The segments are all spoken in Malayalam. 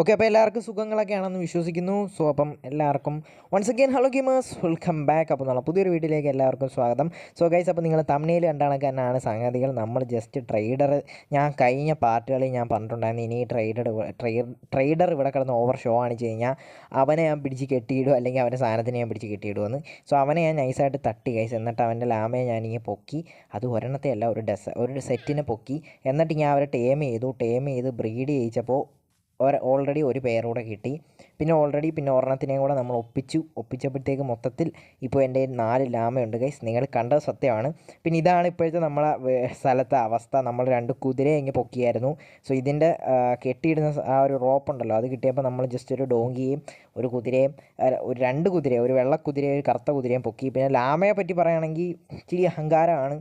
ഓക്കെ അപ്പോൾ എല്ലാവർക്കും സുഖങ്ങളൊക്കെയാണെന്ന് വിശ്വസിക്കുന്നു. സോ അപ്പം എല്ലാവർക്കും once again hello gamers welcome back അപ്പോൾ നമ്മൾ പുതിയൊരു വീഡിയോയിലേക്ക് എല്ലാവർക്കും സ്വാഗതം. സോ ഗൈസ് അപ്പോൾ നിങ്ങൾ തമിഴിൽ കണ്ടാണൊക്കെ തന്നെയാണ് സംഗതികൾ. നമ്മൾ ജസ്റ്റ് ട്രേഡർ ഞാൻ കഴിഞ്ഞ പാർട്ടുകളിൽ ഞാൻ പറഞ്ഞിട്ടുണ്ടായിരുന്നു ഇനി ട്രേഡർ ട്രേഡർ ഇവിടെ കിടന്ന് ഓവർ ഷോ ആണ് കഴിഞ്ഞാൽ അവനെ ഞാൻ പിടിച്ച് കെട്ടിയിടും അല്ലെങ്കിൽ അവന്റെ സാധനത്തിന് ഞാൻ പിടിച്ച് കെട്ടിയിടുമെന്ന്. സോ അവനെ ഞാൻ നൈസായിട്ട് തട്ടി ഗൈസ് എന്നിട്ട് അവന്റെ ലാമയെ ഞാൻ ഇങ്ങനെ പൊക്കി അത് ഒരെണ്ണത്തെ അല്ല ഒരു ഡെസ് ഒരു സെറ്റിനെ പൊക്കി. എന്നിട്ട് ഞാൻ അവരെ ടേം ചെയ്തു ടേം ചെയ്ത് ബ്രീഡ് ചെയ്യിച്ചപ്പോൾ ഓൾറെഡി ഒരു കൂടെ കിട്ടി. പിന്നെ ഓൾറെഡി പിന്നെ ഒരെണ്ണത്തിനെയും കൂടെ നമ്മൾ ഒപ്പിച്ചു. ഒപ്പിച്ചപ്പോഴത്തേക്ക് മൊത്തത്തിൽ ഇപ്പോൾ എന്റെ നാല് ലാമയുണ്ട് ഗൈസ് നിങ്ങൾ കണ്ടത് സത്യമാണ്. പിന്നെ ഇതാണ് ഇപ്പോഴത്തെ നമ്മളെ സ്ഥലത്തെ അവസ്ഥ. നമ്മൾ രണ്ട് കുതിരയെ ഇങ്ങനെ പൊക്കിയായിരുന്നു. സോ ഇതിന്റെ കെട്ടിയിടുന്ന ആ ഒരു റോപ്പ് ഉണ്ടല്ലോ അത് കിട്ടിയപ്പോൾ നമ്മൾ ജസ്റ്റ് ഒരു ഡോങ്കിയും ഒരു കുതിരയും ഒരു രണ്ട് കുതിരയും ഒരു വെള്ള കുതിരയും ഒരു കറുത്ത കുതിരയും പൊക്കി. പിന്നെ ലാമയെ പറ്റി പറയുകയാണെങ്കിൽ ഇച്ചിരി അഹങ്കാരമാണ്.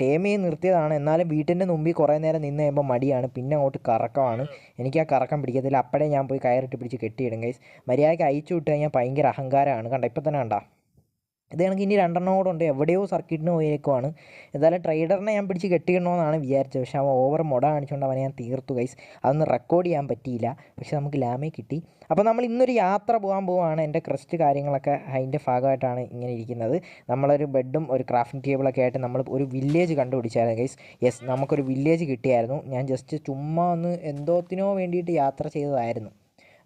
ടേം ചെയ്ത് നിർത്തിയതാണ്. എന്നാലും വീട്ടിന്റെ മുമ്പിൽ കുറേ നേരം നിന്ന് കഴിയുമ്പോൾ മടിയാണ്. പിന്നെ അങ്ങോട്ട് കറക്കമാണ്. എനിക്ക് ആ കറക്കം പിടിക്കത്തില്ല. അപ്പോഴേ ഞാൻ പോയി കയറിട്ട് പിടിച്ച് കെട്ടിയിടും ഗൈസ് മര്യാദയ്ക്ക് അയച്ചു വിട്ട് കഴിഞ്ഞാൽ ഭയങ്കര അഹങ്കാരമാണ്. കണ്ടോ? ഇപ്പം തന്നെ കണ്ട? ഇത് കണക്ക് ഇനി രണ്ടെണ്ണം കൂടെ ഉണ്ട്. എവിടെയോ സർക്കിറ്റിന് പോയേക്കുവാണ് എന്തായാലും ട്രേഡറിനെ ഞാൻ പിടിച്ച് കെട്ടിയിടണമെന്നാണ് വിചാരിച്ചത്. പക്ഷേ അവൻ ഓവർ മുട കാണിച്ചുകൊണ്ട് അവനെ ഞാൻ തീർത്തു ഗൈസ് അതൊന്ന് റെക്കോർഡ് ചെയ്യാൻ പറ്റിയില്ല. പക്ഷേ നമുക്ക് ലാമേ കിട്ടി. അപ്പോൾ നമ്മൾ ഇന്നൊരു യാത്ര പോകാൻ പോവുകയാണ് എന്റെ ക്രസ്റ്റ് കാര്യങ്ങളൊക്കെ അതിന്റെ ഭാഗമായിട്ടാണ് ഇങ്ങനെ ഇരിക്കുന്നത്. നമ്മളൊരു ബെഡും ഒരു ക്രാഫ്റ്റിംഗ് ടേബിളൊക്കെ ആയിട്ട് നമ്മൾ ഒരു വില്ലേജ് കണ്ടുപിടിച്ചായിരുന്നു ഗൈസ് യെസ് നമുക്കൊരു വില്ലേജ് കിട്ടിയായിരുന്നു. ഞാൻ ജസ്റ്റ് ചുമ്മാ ഒന്ന് എന്തോത്തിനോ വേണ്ടിയിട്ട് യാത്ര ചെയ്തതായിരുന്നു.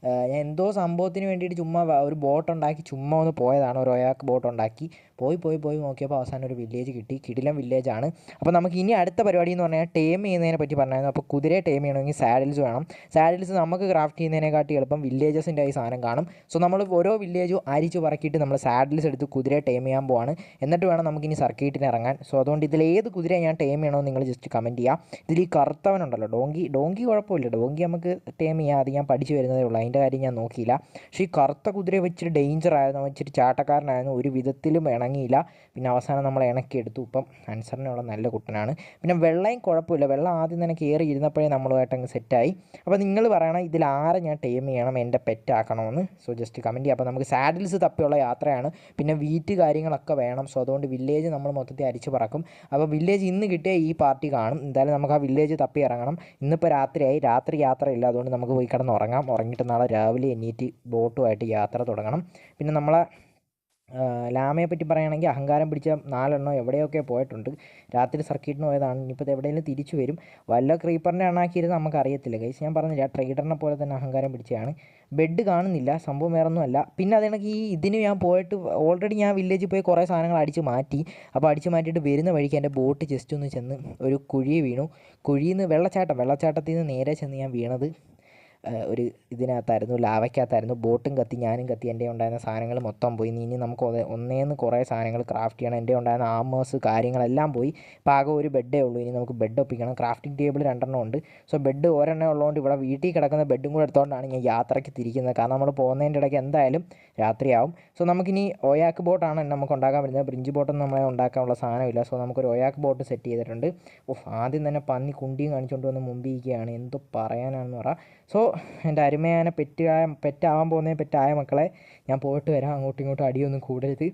ഞാൻ എന്തോ സംഭവത്തിന് വേണ്ടിയിട്ട് ചുമ്മാ ഒരു ബോട്ട് ഉണ്ടാക്കി ചുമ്മാ ഒന്ന് പോയതാണ്. ഒരു ഒയാൾക്ക് ബോട്ട് ഉണ്ടാക്കി പോയി പോയി പോയി നോക്കിയപ്പോൾ അവസാനം ഒരു വില്ലേജ് കിട്ടി. കിടിലം വില്ലേജാണ് അപ്പോൾ നമുക്ക് ഇനി അടുത്ത പരിപാടി എന്ന് പറഞ്ഞാൽ ടേം ചെയ്യുന്നതിനെ പറ്റി പറഞ്ഞായിരുന്നു. അപ്പോൾ കുതിരയെ ടേം ചെയ്യണമെങ്കിൽ സാഡിൽസ് വേണം. സാഡിൽസ് നമുക്ക് ക്രാഫ്റ്റ് ചെയ്യുന്നതിനെക്കാട്ടി എളുപ്പം വില്ലേജസിന്റെ ഈ സാധനം കാണും. സോ നമ്മൾ ഓരോ വില്ലേജും അരിച്ച് പറക്കിയിട്ട് നമ്മൾ സാഡിൽസ് എടുത്ത് കുതിരയെ ടേം ചെയ്യാൻ പോവാണ്. എന്നിട്ട് വേണം നമുക്ക് ഇനി സർക്കിട്ടിന് ഇറങ്ങാൻ. സോ അതുകൊണ്ട് ഇതിൽ ഏത് കുതിരയെ ഞാൻ ടേം ചെയ്യണമെന്ന് നിങ്ങൾ ജസ്റ്റ് കമന്റ് ചെയ്യുക ഇതിൽ ഈ കറുത്തവനുണ്ടല്ലോ ഡോങ്കി. ഡോങ്കി കുഴപ്പമില്ല ഡോങ്കി നമുക്ക് ടേം ചെയ്യാം. അത് ഞാൻ പഠിച്ചു വരുന്നതേ ഉള്ളൂ. അതിന്റെ കാര്യം ഞാൻ നോക്കിയില്ല. പക്ഷേ ഈ കറുത്ത കുതിരയെ വെച്ചിട്ട് ഡേഞ്ചർ ആയിരുന്നു. വെച്ചിട്ട് ചാട്ടക്കാരനായിരുന്നു. ഒരു വിധത്തിലും ഇണങ്ങിയില്ല പിന്നെ അവസാനം നമ്മൾ ഇണക്കിയെടുത്തു ഇപ്പം അൻസറിനുള്ള നല്ല കുട്ടനാണ്. പിന്നെ വെള്ളയും കുഴപ്പമില്ല. വെള്ളം ആദ്യം തന്നെ കയറി ഇരുന്നപ്പോഴേ നമ്മളുമായിട്ട് അങ്ങ് സെറ്റായി അപ്പോൾ നിങ്ങൾ പറയണം ഇതിൽ ആരെ ഞാൻ ടൈം ചെയ്യണം? എന്റെ പെറ്റ് ആക്കണമെന്ന്? സോ ജസ്റ്റ് കമന്റ് ചെയ്യുക അപ്പോൾ നമുക്ക് സാഡിൽസ് തപ്പിയുള്ള യാത്രയാണ്. പിന്നെ വീറ്റ് കാര്യങ്ങളൊക്കെ വേണം. സോ അതുകൊണ്ട് വില്ലേജ് നമ്മൾ മൊത്തത്തിൽ അരിച്ചു പറക്കും. അപ്പോൾ വില്ലേജ് ഇന്ന് കിട്ടിയ ഈ പാർട്ടി കാണും. എന്തായാലും നമുക്ക് ആ വില്ലേജ് തപ്പി ഇറങ്ങണം. ഇന്നിപ്പോൾ രാത്രിയായി. രാത്രി യാത്ര ഇല്ല. അതുകൊണ്ട് നമുക്ക് പോയി കിടന്ന് ഉറങ്ങാം. ഉറങ്ങിയിട്ട് നാളെ രാവിലെ എണീറ്റ് ബോട്ടുമായിട്ട് യാത്ര തുടങ്ങണം. പിന്നെ നമ്മളെ ലാമയെ പറ്റി പറയുകയാണെങ്കിൽ അഹങ്കാരം പിടിച്ച നാലെണ്ണം എവിടെയൊക്കെ പോയിട്ടുണ്ട്? രാത്രി സർക്കിറ്റിന് പോയതാണ്. ഇനിയിപ്പോൾ എവിടെയെങ്കിലും തിരിച്ചു വരും. വല്ല ക്രീപ്പറിനെ എണ്ണാക്കിയിരുന്ന് നമുക്ക് അറിയത്തില്ല കൈസ് ഞാൻ പറഞ്ഞില്ല ട്രേഡറിനെ പോലെ തന്നെ അഹങ്കാരം പിടിച്ചതാണ് ബെഡ് കാണുന്നില്ല സംഭവം വേറെ ഒന്നുമല്ല പിന്നെ അതിനൊക്കെ ഈ ഇതിന് ഞാൻ പോയിട്ട് ഓൾറെഡി ഞാൻ വില്ലേജിൽ പോയി കുറേ സാധനങ്ങൾ അടിച്ച് മാറ്റി. അപ്പോൾ അടിച്ച് മാറ്റിയിട്ട് വരുന്ന വഴിക്ക് എന്റെ ബോട്ട് ജസ്റ്റ് ഒന്ന് ചെന്ന് ഒരു കുഴി വീണു. കുഴിയിൽ നിന്ന് വെള്ളച്ചാട്ടം വെള്ളച്ചാട്ടത്തിൽ നിന്ന് നേരെ ചെന്ന് ഞാൻ വീണത്. ഒരു ഇതിനകത്തായിരുന്നു ലാവയ്ക്കകത്തായിരുന്നു. ബോട്ടും കത്തി ഞാനും കത്തി എന്റെ ഉണ്ടായിരുന്ന സാധനങ്ങൾ മൊത്തം പോയി. ഇനി നമുക്ക് ഒന്നേ- ഒന്നേന്ന് കുറേ സാധനങ്ങൾ ക്രാഫ്റ്റ് ചെയ്യണം. എന്റെ ഉണ്ടായിരുന്ന ആമേഴ്സ് കാര്യങ്ങളെല്ലാം പോയി. ആകെ ഒരു ബെഡേ ഉള്ളൂ. ഇനി നമുക്ക് ബെഡ് ഒപ്പിക്കണം. ക്രാഫ്റ്റിംഗ് ടേബിൾ രണ്ടെണ്ണം ഉണ്ട്. സോ ബെഡ് ഒരെണ്ണം ഉള്ളതുകൊണ്ട് ഇവിടെ വീട്ടിൽ കിടക്കുന്ന ബെഡും കൂടെ എടുത്തുകൊണ്ടാണ് ഞാൻ യാത്രയ്ക്ക് തിരിക്കുന്നത്. കാരണം നമ്മൾ പോകുന്നതിന്റെ ഇടയ്ക്ക് എന്തായാലും രാത്രിയാവും. സോ നമുക്കിനി ഒയാക്ക് ബോട്ടാണ് നമുക്ക് ഉണ്ടാക്കാൻ പറ്റുന്നത്. ബ്രിഞ്ച് ബോട്ടൊന്നും നമ്മളെ ഉണ്ടാക്കാനുള്ള സാധനമില്ല. സോ നമുക്കൊരു ഒയാക്ക് ബോട്ട് സെറ്റ് ചെയ്തിട്ടുണ്ട്. ഓ ആദ്യം തന്നെ പന്നി കുണ്ടിയും കാണിച്ചുകൊണ്ട് വന്ന് മുമ്പിരിക്കുകയാണ്. എന്തോ പറയാനാണെന്ന് പറ. സോ എന്റെ അരുമയാന പെറ്റായ പെറ്റാവാൻ പോകുന്ന പെറ്റായ മക്കളെ ഞാൻ പോയിട്ട് വരാം. അങ്ങോട്ടും ഇങ്ങോട്ടും അടിയൊന്നും കൂടരുത്.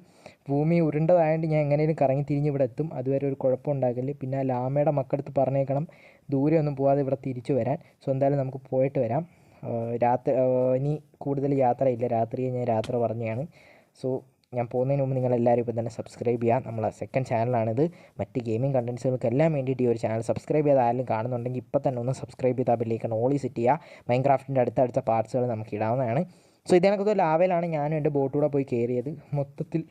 ഭൂമി ഉരുണ്ടതായതുകൊണ്ട് ഞാൻ എങ്ങനെയും കറങ്ങി തിരിഞ്ഞ് ഇവിടെ എത്തും. അതുവരെ ഒരു കുഴപ്പം ഉണ്ടാകില്ല പിന്നെ ആ ലാമയുടെ മക്കളടുത്ത് പറഞ്ഞേക്കണം. ദൂരെ ഒന്നും പോവാതെ ഇവിടെ തിരിച്ചു വരാൻ. സോ എന്തായാലും നമുക്ക് പോയിട്ട് വരാം. രാത്രി ഇനി കൂടുതൽ യാത്ര ഇല്ല രാത്രിയെ ഞാൻ യാത്ര പറഞ്ഞതാണ് സോ ഞാൻ പോകുന്നതിന് മുമ്പ് നിങ്ങൾ എല്ലാവരും ഇപ്പം തന്നെ സബ്സ്ക്രൈബ് ചെയ്യുക നമ്മളെ സെക്കൻഡ് ചാനലാണിത് മറ്റ് ഗെയിമിംഗ് കണ്ടൻസുകൾക്ക് എല്ലാം വേണ്ടിയിട്ട് ഈ ഒരു ചാനൽ സബ്സ്ക്രൈബ് ചെയ്ത് ആരും കാണുന്നുണ്ടെങ്കിൽ ഇപ്പം തന്നെ ഒന്ന് സബ്സ്ക്രൈബ് ചെയ്താൽ ബെല്ലേക്കാണ് ഓളി സെറ്റ് ചെയ്യുക. മൈൻക്രാഫ്റ്റിന്റെ അടുത്തടുത്ത പാർട്സുകൾ നമുക്ക് ഇടാവുന്നതാണ്. സോ ഇതിനകത്ത് ലാവയിലാണ് ഞാനും എന്റെ ബോട്ടൂടെ പോയി കയറിയത് മൊത്തത്തിൽ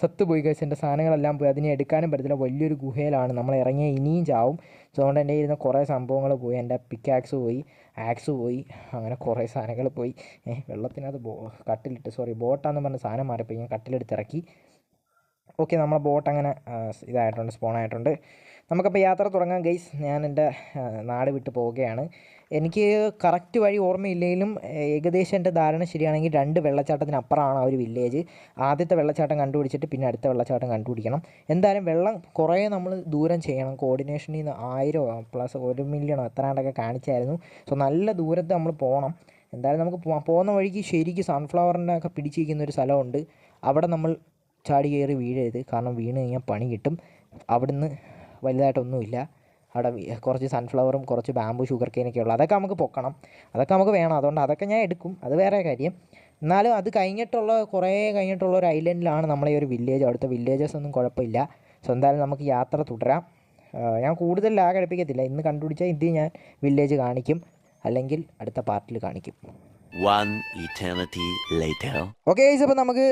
സത്ത് പോയി കഴിച്ച് എന്റെ സാധനങ്ങളെല്ലാം പോയി. അതിനെ എടുക്കാനും പറ്റത്തില്ല. വലിയൊരു ഗുഹയിലാണ്. നമ്മൾ ഇറങ്ങിയ ഇനിയും ചാവും. സോ അതുകൊണ്ട് എന്റെ ഇരുന്ന കുറേ സംഭവങ്ങൾ പോയി. എന്റെ പിക്കാക്സ് പോയി. ആക്സ് പോയി. അങ്ങനെ കുറേ സാധനങ്ങൾ പോയി. വെള്ളത്തിനകത്ത് ബോ കട്ടിലിട്ട് സോറി ബോട്ടാന്ന് പറഞ്ഞ സാധനം മാറിപ്പോയി. ഞാൻ കട്ടിലെടുത്ത് ഇറക്കി. ഓക്കെ നമ്മളെ ബോട്ട് അങ്ങനെ ഇതായിട്ടുണ്ട് സ്പോൺ ആയിട്ടുണ്ട്. നമുക്കപ്പോൾ യാത്ര തുടങ്ങാം ഗൈസ്. ഞാൻ എന്റെ നാട് വിട്ട് പോവുകയാണ്. എനിക്ക് കറക്റ്റ് വഴി ഓർമ്മയില്ലെങ്കിലും ഏകദേശം എന്റെ ധാരണ ശരിയാണെങ്കിൽ രണ്ട് വെള്ളച്ചാട്ടത്തിനപ്പുറമാണ് ആ ഒരു വില്ലേജ്. ആദ്യത്തെ വെള്ളച്ചാട്ടം കണ്ടുപിടിച്ചിട്ട് പിന്നെ അടുത്ത വെള്ളച്ചാട്ടം കണ്ടുപിടിക്കണം. എന്തായാലും വെള്ളം കുറേ നമ്മൾ ദൂരം ചെയ്യണം. കോർഡിനേഷനിൽ നിന്ന് ആയിരമോ പ്ലസ് ഒരു മില്യണോ എത്രാണ്ടൊക്കെ കാണിച്ചായിരുന്നു. സോ നല്ല ദൂരത്ത് നമ്മൾ പോകണം. എന്തായാലും നമുക്ക് പോകുന്ന വഴിക്ക് ശരിക്കും സൺഫ്ലവറിന്റെ ഒക്കെ പിടിച്ചിരിക്കുന്ന ഒരു സ്ഥലമുണ്ട്. അവിടെ നമ്മൾ ചാടി കയറി വീഴരുത്. കാരണം വീണ് കഴിഞ്ഞാൽ പണി കിട്ടും. അവിടുന്ന് വലുതായിട്ടൊന്നുമില്ല. അവിടെ കുറച്ച് സൺഫ്ലവറും കുറച്ച് ബാമ്പു ഷുഗർ കെയിനൊക്കെ ഉള്ളു. അതൊക്കെ നമുക്ക് പൊക്കണം. അതൊക്കെ നമുക്ക് വേണം. അതുകൊണ്ട് അതൊക്കെ ഞാൻ എടുക്കും. അത് വേറെ കാര്യം. എന്നാലും അത് കഴിഞ്ഞിട്ടുള്ള കുറേ കഴിഞ്ഞിട്ടുള്ള ഒരു ഐലൻഡിലാണ് നമ്മളെ ഒരു വില്ലേജ് അവിടുത്തെ വില്ലേജസ് ഒന്നും കുഴപ്പമില്ല. സോ എന്തായാലും നമുക്ക് യാത്ര തുടരാം. ഞാൻ കൂടുതൽ ലാഗ് അടുപ്പിക്കത്തില്ല. ഇന്ന് കണ്ടുപിടിച്ചാൽ ഇത് ഞാൻ വില്ലേജ് കാണിക്കും. അല്ലെങ്കിൽ അടുത്ത പാർട്ടിൽ കാണിക്കും. One eternity later. Okay guys അപ്പോൾ നമുക്ക്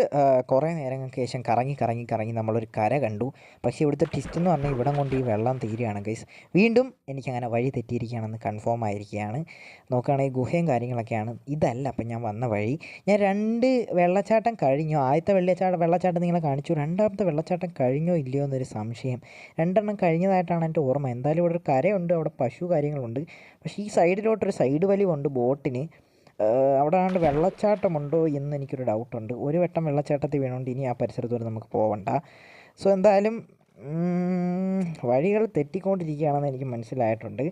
കുറേ നേരങ്ങൾക്ക് ശേഷം കറങ്ങി കറങ്ങി കറങ്ങി നമ്മളൊരു കര കണ്ടു. പക്ഷേ ഇവിടുത്തെ ട്വിസ്റ്റ് എന്ന് പറഞ്ഞാൽ ഇവിടം കൊണ്ട് ഈ വെള്ളം തീരുകയാണ് ഗൈസ് വീണ്ടും എനിക്കങ്ങനെ വഴി തെറ്റിയിരിക്കുകയാണെന്ന് കൺഫേം ആയിരിക്കുകയാണ്. നോക്കുകയാണെങ്കിൽ ഗുഹയും കാര്യങ്ങളൊക്കെയാണ്. ഇതല്ല അപ്പം ഞാൻ വന്ന വഴി. ഞാൻ രണ്ട് വെള്ളച്ചാട്ടം കഴിഞ്ഞോ. ആദ്യത്തെ വെള്ളച്ചാട്ടം വെള്ളച്ചാട്ടം നിങ്ങളെ കാണിച്ചു. രണ്ടാമത്തെ വെള്ളച്ചാട്ടം കഴിഞ്ഞോ ഇല്ലയോ എന്നൊരു സംശയം. രണ്ടെണ്ണം കഴിഞ്ഞതായിട്ടാണ് എന്റെ ഓർമ്മ. എന്തായാലും ഇവിടെ ഒരു കരയുണ്ട് അവിടെ പശു കാര്യങ്ങളുണ്ട്. പക്ഷേ ഈ സൈഡിലോട്ടൊരു സൈഡ് വലിവുണ്ട് ബോട്ടിന്. അവിടെ ആണ്ട് വെള്ളച്ചാട്ടമുണ്ടോ എന്ന് എനിക്കൊരു ഡൗട്ടുണ്ട്. ഒരു വട്ടം വെള്ളച്ചാട്ടത്തിൽ വീണുകൊണ്ട് ഇനി ആ പരിസരത്തോട് നമുക്ക് പോവണ്ട. സോ എന്തായാലും വഴികൾ തെറ്റിക്കൊണ്ടിരിക്കുകയാണെന്ന് എനിക്ക് മനസ്സിലായിട്ടുണ്ട്.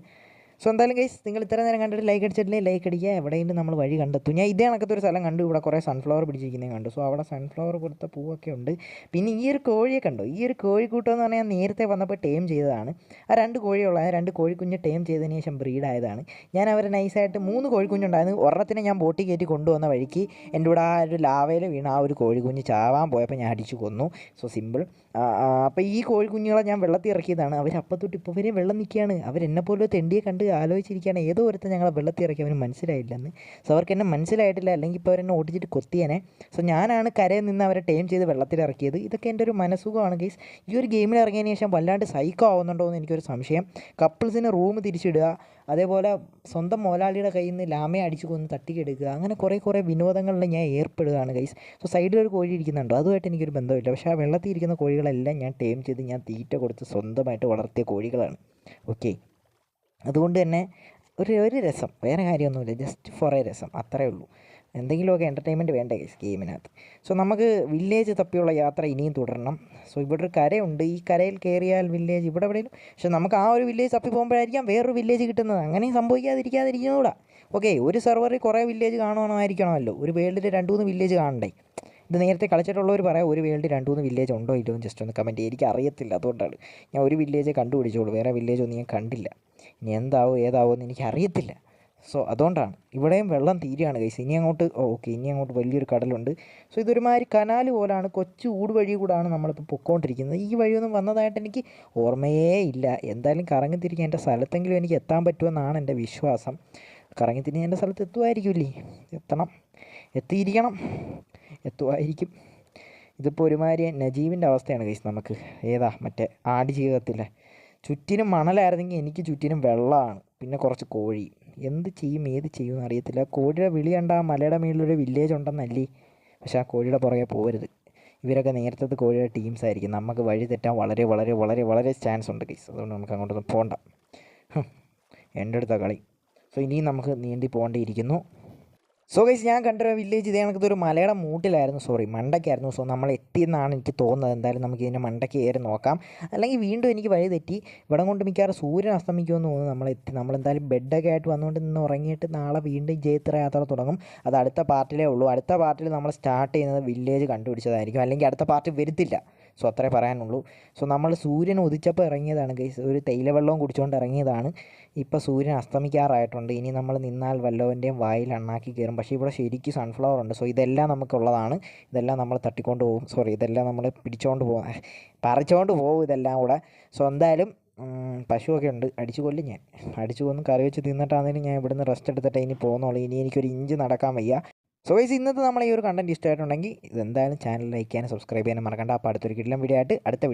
സോ എന്തായാലും ഗൈസ് നിങ്ങൾ ഇത്ര നേരം കണ്ടിട്ട് ലൈക്ക് അടിച്ചിട്ടില്ലേ? ലൈക്ക് അടിക്കുക. എവിടെയെങ്കിലും നമ്മൾ വഴി കണ്ടെത്തും. ഞാൻ ഇതേ കണക്കത്തെ ഒരു സ്ഥലം കണ്ടു. ഇവിടെ കുറേ സൺഫ്ലവർ പിടിച്ചിരിക്കുന്നത് കണ്ടു. സോ അവിടെ സൺഫ്ലവർ കൊടുത്ത പൂവൊക്കെ ഉണ്ട്. പിന്നെ ഈ ഒരു കോഴിയെ കണ്ടു. ഈ ഒരു കോഴിക്കൂട്ടം എന്ന് പറഞ്ഞാൽ നേരത്തെ വന്നപ്പോൾ ടേം ചെയ്തതാണ്. ആ രണ്ട് കോഴിയുള്ള രണ്ട് കോഴിക്കുഞ്ഞ് ടേം ചെയ്തതിന് ശേഷം ബ്രീഡായതാണ് ഞാൻ അവരെ നൈസായിട്ട് മൂന്ന് കോഴിക്കുഞ്ഞുണ്ടായിരുന്നു. ഒരെണ്ണത്തിനെ ഞാൻ ബോട്ടിൽ കയറ്റി കൊണ്ടുവന്ന വഴിക്ക് എന്റെ കൂടെ ആ ഒരു ലാവയിൽ വീണ ആ ഒരു കോഴിക്കുഞ്ഞ് ചാവാൻ പോയപ്പോൾ ഞാൻ അടിച്ചു കൊന്നു. സോ സിമ്പിൾ അപ്പോൾ ഈ കോഴിക്കുഞ്ഞുങ്ങളെ ഞാൻ വെള്ളത്തിൽ ഇറക്കിയതാണ്. അവർ അപ്പം ഇപ്പോൾ വരെ വെള്ളം നിൽക്കുകയാണ്. അവരെന്നെ പോലെ തെണ്ടിയെ കണ്ട് ആലോചിച്ചിരിക്കുകയാണ്. ഏതോ ഒരുത്തൻ ഞങ്ങളെ വെള്ളത്തിൽ ഇറക്കി. അവന് മനസ്സിലായില്ലെന്ന്. സോ അവർക്ക് എന്നെ മനസ്സിലായിട്ടില്ല. അല്ലെങ്കിൽ ഇപ്പോൾ അവരെന്നെ ഓടിച്ചിട്ട് കൊത്തിയനെ. സോ ഞാനാണ് കരയിൽ നിന്ന് അവരെ ടേം ചെയ്ത് വെള്ളത്തിൽ ഇറക്കിയത്. ഇതൊക്കെ എന്റെ ഒരു മനസ്സുഖമാണ് ഗൈസ് ഈ ഒരു ഗെയിമിൽ ഇറങ്ങിയതിന് ശേഷം വല്ലാണ്ട് സൈക്കോ ആവുന്നുണ്ടോ എന്ന് എനിക്കൊരു സംശയം. കപ്പിൾസിന് റൂം തിരിച്ചിടുക. അതേപോലെ സ്വന്തം മോലാളിയുടെ കയ്യിൽ നിന്ന് ലാമയെ അടിച്ചു കൊന്ന് തട്ടിക്കെടുക്കുക. അങ്ങനെ കുറേ കുറേ വിനോദങ്ങളിൽ ഞാൻ ഏർപ്പെടുകയാണ് ഗൈസ് സോ സൈഡിൽ ഒരു കോഴി ഇരിക്കുന്നുണ്ടോ? അതുമായിട്ട് എനിക്കൊരു ബന്ധമില്ല. പക്ഷേ ആ വെള്ളത്തിൽ ഇരിക്കുന്ന കോഴികളെല്ലാം ഞാൻ ടേം ചെയ്ത് ഞാൻ തീറ്റ കൊടുത്ത് സ്വന്തമായിട്ട് വളർത്തിയ കോഴികളാണ്. ഓക്കെ അതുകൊണ്ട് തന്നെ ഒരു ഒരു രസം. വേറെ കാര്യമൊന്നുമില്ല. ജസ്റ്റ് ഫോർ എ രസം. അത്രേ ഉള്ളൂ. എന്തെങ്കിലുമൊക്കെ എന്റർടൈൻമെന്റ് വേണ്ടേ ഗെയിമിനകത്ത് സോ നമുക്ക് വില്ലേജ് തപ്പിയുള്ള യാത്ര ഇനിയും തുടരണം. സോ ഇവിടെ ഒരു കരയുണ്ട്. ഈ കരയിൽ കയറിയാൽ വില്ലേജ് ഇവിടെ എവിടെയും പക്ഷെ നമുക്ക് ആ ഒരു വില്ലേജ് തപ്പി പോകുമ്പോഴായിരിക്കാം വേറൊരു വില്ലേജ് കിട്ടുന്നത്. അങ്ങനെയും സംഭവിക്കാതിരിക്കാതിരിക്കുന്നൂടാ. ഓക്കെ ഒരു സെർവറിൽ കുറേ വില്ലേജ് കാണുവാണമായിരിക്കണമല്ലോ ഒരു വേൾഡിൽ രണ്ട് മൂന്ന് വില്ലേജ് കാണണ്ടേ? ഇത് നേരത്തെ കളിച്ചിട്ടുള്ളവർ പറയാം ഒരു വേൾഡ് രണ്ട് മൂന്ന് വില്ലേജ് ഉണ്ടോ ഇല്ലയോ ജസ്റ്റ് ഒന്ന് കമന്റ് എനിക്ക് അറിയത്തില്ല അതുകൊണ്ടാണ് ഞാൻ ഒരു വില്ലേജ് കണ്ടുപിടിച്ചോളൂ. വേറെ വില്ലേജ് ഒന്നും ഞാൻ കണ്ടില്ല. ഇനി എന്താവോ ഏതാവോ എന്ന് എനിക്കറിയത്തില്ല. സോ അതുകൊണ്ടാണ്. ഇവിടെയും വെള്ളം തീരെയാണ് കൈസ് ഇനി അങ്ങോട്ട് ഓക്കെ ഇനി അങ്ങോട്ട് വലിയൊരു കടലുണ്ട്. സോ ഇതൊരുമാതിരി കനാല് പോലാണ് കൊച്ചു ഊട് വഴി കൂടാണ് നമ്മളിപ്പോൾ പൊക്കോണ്ടിരിക്കുന്നത്. ഈ വഴിയൊന്നും വന്നതായിട്ട് എനിക്ക് ഓർമ്മയേ ഇല്ല. എന്തായാലും കറങ്ങി തിരിഞ്ഞ് എന്റെ സ്ഥലത്തെങ്കിലും എനിക്ക് എത്താൻ പറ്റുമെന്നാണ് എന്റെ വിശ്വാസം. കറങ്ങി തിരിഞ്ഞ് എന്റെ സ്ഥലത്ത് എത്തുമായിരിക്കില്ലേ എത്തണം. എത്തിയിരിക്കണം. എത്തുമായിരിക്കും ഇതിപ്പോൾ ഒരുമാതിരി നജീബിന്റെ അവസ്ഥയാണ് കൈസ് നമുക്ക്. ഏതാ മറ്റേ ആട് ജീവിതത്തിലെ ചുറ്റിനും മണലായിരുന്നെങ്കിൽ എനിക്ക് ചുറ്റിനും വെള്ളമാണ്. പിന്നെ കുറച്ച് കോഴി. എന്ത് ചെയ്യും? ഏത് ചെയ്യും എന്ന് അറിയത്തില്ല. കോഴിയുടെ വിളി കണ്ട ആ മലയുടെ മേളിലൊരു വില്ലേജ് ഉണ്ടെന്നല്ലേ? പക്ഷെ ആ കോഴിയുടെ പുറകെ പോകരുത്. ഇവരൊക്കെ നേരത്തെ കോഴിയുടെ ടീംസ് ആയിരിക്കും. നമുക്ക് വഴി തെറ്റാൻ വളരെ വളരെ വളരെ വളരെ ചാൻസ് ഉണ്ട് കേസ് അതുകൊണ്ട് നമുക്ക് അങ്ങോട്ടൊന്നും പോകണ്ട എന്റെ അടുത്ത കളി. സോ ഇനിയും നമുക്ക് നീന്തി പോകേണ്ടിയിരിക്കുന്നു. സോ ഗൈസ് ഞാൻ കണ്ടൊരു വില്ലേജ് ഇതേ കണക്കത്തെ ഒരു മലയുടെ മൂട്ടിലായിരുന്നു. സോറി മണ്ടയ്ക്കായിരുന്നു. സോ നമ്മൾ എത്തിയെന്നാണ് എനിക്ക് തോന്നുന്നത്. എന്തായാലും നമുക്ക് ഇതിന്റെ മണ്ടയ്ക്ക് കയറി നോക്കാം. അല്ലെങ്കിൽ വീണ്ടും എനിക്ക് വഴി തെറ്റി. ഇവിടെ കൊണ്ട് മിക്കവാറും സൂര്യൻ അസ്തമിക്കുമെന്ന് തോന്നുന്നു നമ്മൾ എത്തി. നമ്മളെന്തായാലും ബെഡൊക്കെ ആയിട്ട് വന്നുകൊണ്ട് നിന്ന് ഉറങ്ങിയിട്ട് നാളെ വീണ്ടും ജയത്ര യാത്ര തുടങ്ങും. അത് അടുത്ത പാർട്ടിലേ ഉള്ളൂ. അടുത്ത പാർട്ടിൽ നമ്മൾ സ്റ്റാർട്ട് ചെയ്യുന്നത് വില്ലേജ് കണ്ടുപിടിച്ചതായിരിക്കും. അല്ലെങ്കിൽ അടുത്ത പാർട്ടി വരുത്തില്ല. സോ അത്രേ പറയാനുള്ളൂ. സോ നമ്മൾ സൂര്യൻ ഉദിച്ചപ്പോൾ ഇറങ്ങിയതാണ് ഗൈസ് ഒരു തേയിലവെള്ളവും കുടിച്ചുകൊണ്ട് ഇറങ്ങിയതാണ്. ഇപ്പോൾ സൂര്യൻ അസ്തമിക്കാറായിട്ടുണ്ട്. ഇനി നമ്മൾ നിന്നാൽ വല്ലവന്റെയും വായിൽ അണ്ണാക്കി കയറും. പക്ഷേ ഇവിടെ ശരിക്കും സൺഫ്ലവർ ഉണ്ട്. സോ ഇതെല്ലാം നമുക്കുള്ളതാണ്. ഇതെല്ലാം നമ്മൾ തട്ടിക്കൊണ്ട് പോകും. സോറി ഇതെല്ലാം നമ്മൾ പിടിച്ചുകൊണ്ട് പോകും. പറിച്ചുകൊണ്ട് പോകും ഇതെല്ലാം കൂടെ. സോ എന്തായാലും പശുവൊക്കെ ഉണ്ട്. അടിച്ചു കൊല്ലും ഞാൻ. അടിച്ചു കൊന്ന് കറി വെച്ച് തിന്നിട്ടാണെങ്കിലും ഞാൻ ഇവിടുന്ന് റെസ്റ്റ് എടുത്തിട്ട് ഇനി പോകുന്നുള്ളൂ ഇനി എനിക്കൊരു ഇഞ്ച് നടക്കാൻ വയ്യ. സോ വൈസ് ഇന്നത്തെ നമ്മൾ ഈ ഒരു കണ്ടന്റ് ഇഷ്ടമായിട്ടുണ്ടെങ്കിൽ ഇതെന്തായാലും ചാനൽ ലൈക്ക് ചെയ്യാനും സബ്സ്ക്രൈബ് ചെയ്യാനും മറക്കണ്ട. അപ്പോൾ അടുത്തൊരു കിടിലം വീഡിയോ ആയിട്ട് അടുത്ത